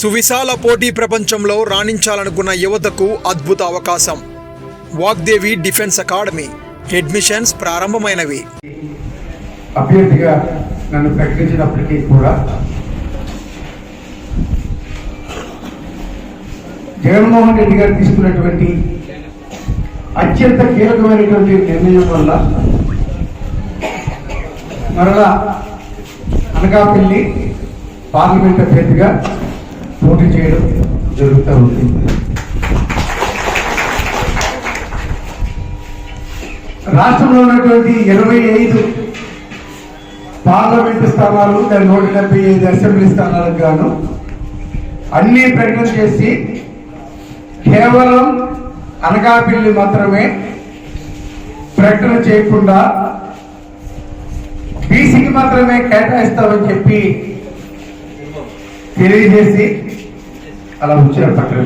సువిశాల పోటీ ప్రపంచంలో రాణించాలనుకున్న యువతకు అద్భుత అవకాశం. Vagdevi defence academy. అడ్మిషన్స్ ప్రారంభమైనవి. అభ్యర్థిగా నన్ను ప్రకటించినప్పటికీ కూడా జగన్మోహన్ రెడ్డి గారు తీసుకున్నటువంటి అత్యంత కీలకమైనటువంటి నిర్ణయం వల్ల మరలా అనకాపల్లి పార్లమెంట్ అభ్యర్థిగా పోటీ చేయడం జరుగుతూ ఉంది. రాష్ట్రంలో ఉన్నటువంటి ఇరవై ఐదు పార్లమెంటు స్థానాలు దాని నూట డెబ్బై ఐదు అసెంబ్లీ స్థానాలకు గాను అన్ని ప్రకటన చేసి కేవలం అనకాపల్లి మాత్రమే ప్రకటన చేయకుండా బీసీకి మాత్రమే కేటాయిస్తామని చెప్పి తెలియజేసి అలా వచ్చిన పక్కన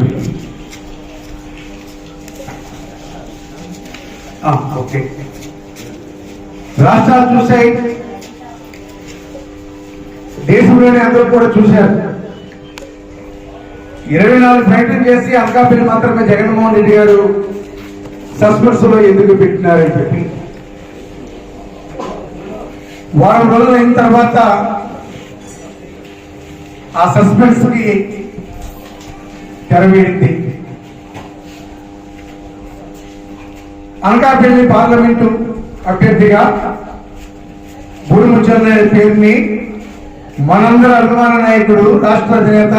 ఓకే. రాష్ట్రాలు చూసాయి దేశంలోనే అందరూ కూడా చూశారు. ఇరవై నాలుగు ప్రయత్నం చేసి అనకాపల్లి మాత్రమే జగన్మోహన్ రెడ్డి గారు సస్పెన్స్లో ఎందుకు పెట్టినారని చెప్పి. వారం రోజులు అయిన తర్వాత ఆ సస్పెన్స్కి తెరవేడింది అనకాపల్లి పార్లమెంటు అభ్యర్థిగా బుడుముచ్చన్న పేరుని మనందరి అభిమాన నాయకుడు రాష్ట్ర అధినేత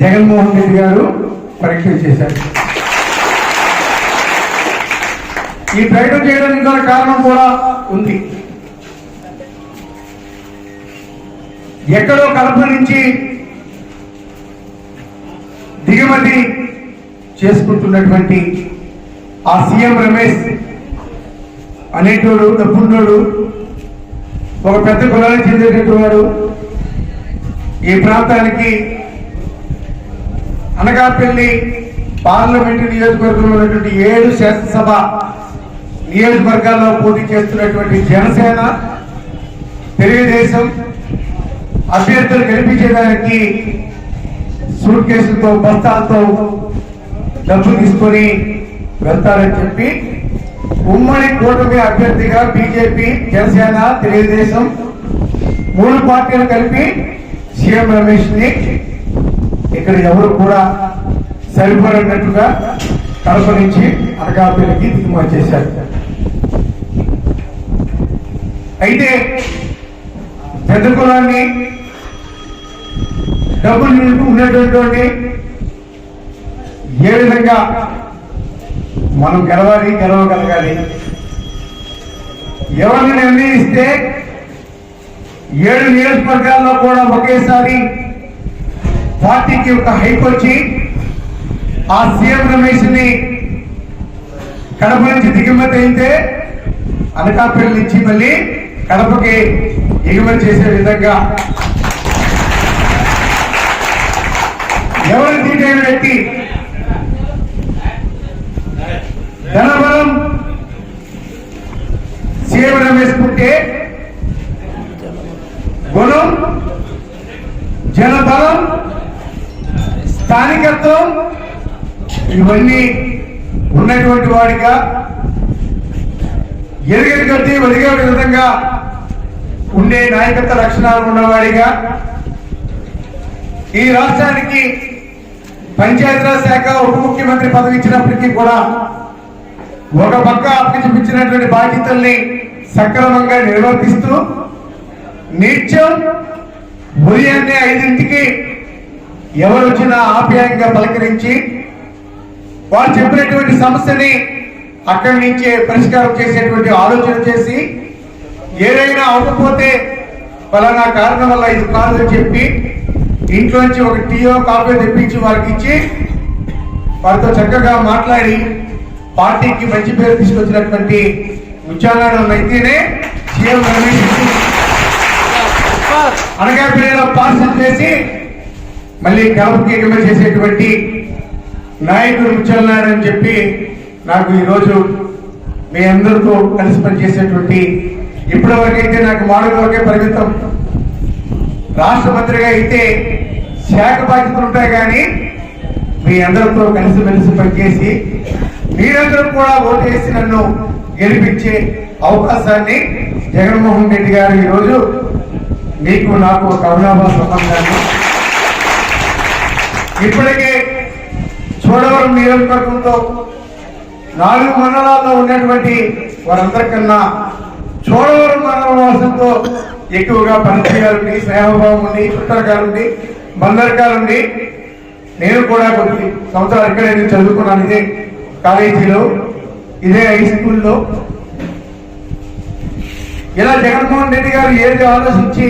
జగన్మోహన్ రెడ్డి గారు పరీక్ష చేశారు. ఈ ప్రయత్నం చేయడానికి గల కారణం కూడా ఉంది. ఎక్కడో కడప నుంచి దిగుమతి చేసుకుంటున్నటువంటి ఆ సీఎం రమేష్ అనేటోడు డబ్బున్నోడు ఒక పెద్ద కులానికి చెందినటువంటి వాడు ఈ ప్రాంతానికి అనకాపల్లి పార్లమెంటు నియోజకవర్గంలో ఉన్నటువంటి ఏడు శాసనసభ నియోజకవర్గాల్లో పోటీ చేస్తున్నటువంటి జనసేన తెలుగుదేశం అభ్యర్థులు గెలిపించేదానికి సూట్ కేసులతో బస్తాలతో డబ్బు తీసుకొని వెళ్తారని చెప్పి ఉమ్మడి కూటమి అభ్యర్థిగా బీజేపీ జనసేన తెలుగుదేశం మూడు పార్టీలు కలిపి సీఎం రమేష్ని ఇక్కడ ఎవరు కూడా సరిపడినట్టుగా కడప నుంచి అనకాపల్లికి దిగుమతి చేశారు అయితే పెద్ద కులాన్ని డబ్బులు ఉన్నటువంటి ఏ విధంగా మనం గెలవాలి గెలవగలగాలి? ఎవరిని నిర్ణయిస్తే ఏడు నియోజకవర్గాల్లో కూడా ఒకేసారి పార్టీకి ఒక హైప్ వచ్చి ఆ సీఎం రమేష్ని కడప నుంచి దిగుమతి అయితే అనకాపల్లి నుంచి మళ్ళీ కడపకి ఎగుమతి చేసే విధంగా ఎవరు తీటైన వ్యక్తి ధనబలం సేవనం రమేష్ గుణం జనబలం స్థానికత్వం ఇవన్నీ ఉన్నటువంటి వాడిగా ఎరుగని కొద్దీ ఒదిగే విధంగా ఉండే నాయకత్వ లక్షణాలు ఉన్నవాడిగా ఈ రాష్ట్రానికి పంచాయతీరాజ్ శాఖ ఉప ముఖ్యమంత్రి పదవి ఇచ్చినప్పటికీ కూడా ఒక పక్క అప్పగించినటువంటి బాధ్యతల్ని సక్రమంగా నిర్వర్తిస్తూ నిత్యం ఉదయాన్నే ఐదింటికి ఎవరు వచ్చినా ఆప్యాయంగా పలకరించి వారు చెప్పినటువంటి సమస్యని అక్కడి నుంచే పరిష్కారం చేసేటువంటి ఆలోచన చేసి ఏదైనా అవ్వకపోతే ఫలానా కారణం వల్ల ఇది కాదని చెప్పి ఇంట్లోంచి ఒక టీయో కాఫీ తెప్పించి వారికి ఇచ్చి వారితో చక్కగా మాట్లాడి పార్టీకి మంచి పేరు తీసుకొచ్చినటువంటి ముత్యాలను అయితేనే సీఎం రమేష్ అనకాపల్లిలో పార్సల్ చేసి మళ్ళీ కడపకి ఎగుమతి చేసేటువంటి నాయకుడు ముచ్చల్నాడు అని చెప్పి నాకు ఈరోజు మీ అందరితో కలిసి పనిచేసేటువంటి ఇప్పటివరకైతే నాకు మాడుగుల వరకే పరిమితం. రాష్ట్ర మంత్రిగా అయితే శాఖ బాధ్యతలు ఉంటాయి కానీ మీ అందరితో కలిసిమెలిసి పనిచేసి మీరందరూ కూడా ఓటేసి నన్ను గెలిపించే అవకాశాన్ని జగన్మోహన్ రెడ్డి గారు ఈరోజు మీకు నాకు ఒక అవినాభావ సంబంధాన్ని ఇప్పటికే చూడవరం నియోజకవర్గంతో నాలుగు మండలాల్లో ఉన్నటువంటి వారందరికన్నా చోడవరం మండలం వాసంతో ఎక్కువగా పనిచేయాలండి. స్నేహభావం ఉండి చుట్టరకాలుండి బందరకాలుండి నేను కూడా కొద్ది సంవత్సరాలు ఇక్కడే నేను చదువుకున్నాను ఇదే కాలేజీలో ఇదే హై స్కూల్లో ఇలా జగన్మోహన్ రెడ్డి గారు ఏది ఆలోచించి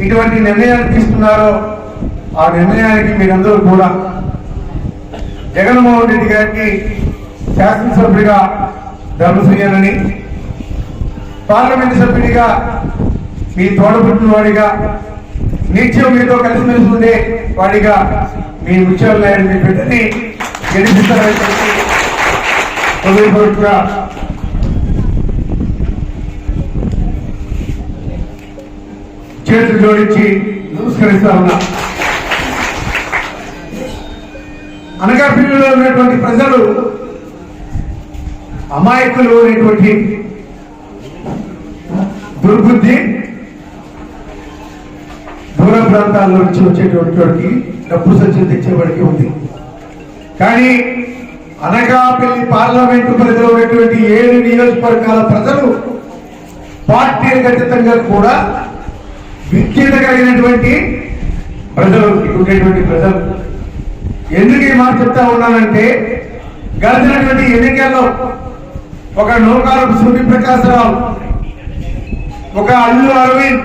ఇటువంటి నిర్ణయాలు తీసుకున్నారో ఆ నిర్ణయానికి మీరందరూ కూడా జగన్మోహన్ రెడ్డి గారికి శాసనసభ్యుడిగా ధర్మ చేయాలని పార్లమెంట్ సభ్యుడిగా మీ తోడబుట్టిన వాడిగా నిత్యం మీతో కలిసిమెలిసి ఉండే వాడిగా మీ ముత్యాలు నాయుడు మీ బిడ్డని గెలిపిస్తారని చెప్పి హృదయపూర్వకంగా చేతులు జోడించి నమస్కరిస్తా ఉన్నా. అనకాపల్లిలో ఉన్నటువంటి ప్రజలు అమాయకులు అనేటువంటి దుర్బుద్ధి ప్రాంతాల నుంచి వచ్చేటువంటి వాడికి డబ్బు సత్యం తెచ్చేవాడికి ఉంది. కానీ అనకాపల్లి పార్లమెంటు పరిధిలో ఉన్నటువంటి ఏడు నియోజకవర్గాల ప్రజలు పార్టీలకు ఖచ్చితంగా కూడా విద్యత కలిగినటువంటి ప్రజలు ఉండేటువంటి ప్రజలు. ఎందుకు ఈ మాట చెప్తా ఉన్నానంటే గడిచినటువంటి ఎన్నికల్లో ఒక నూకారపు సూర్యప్రకాశరావు ఒక అల్లు అరవింద్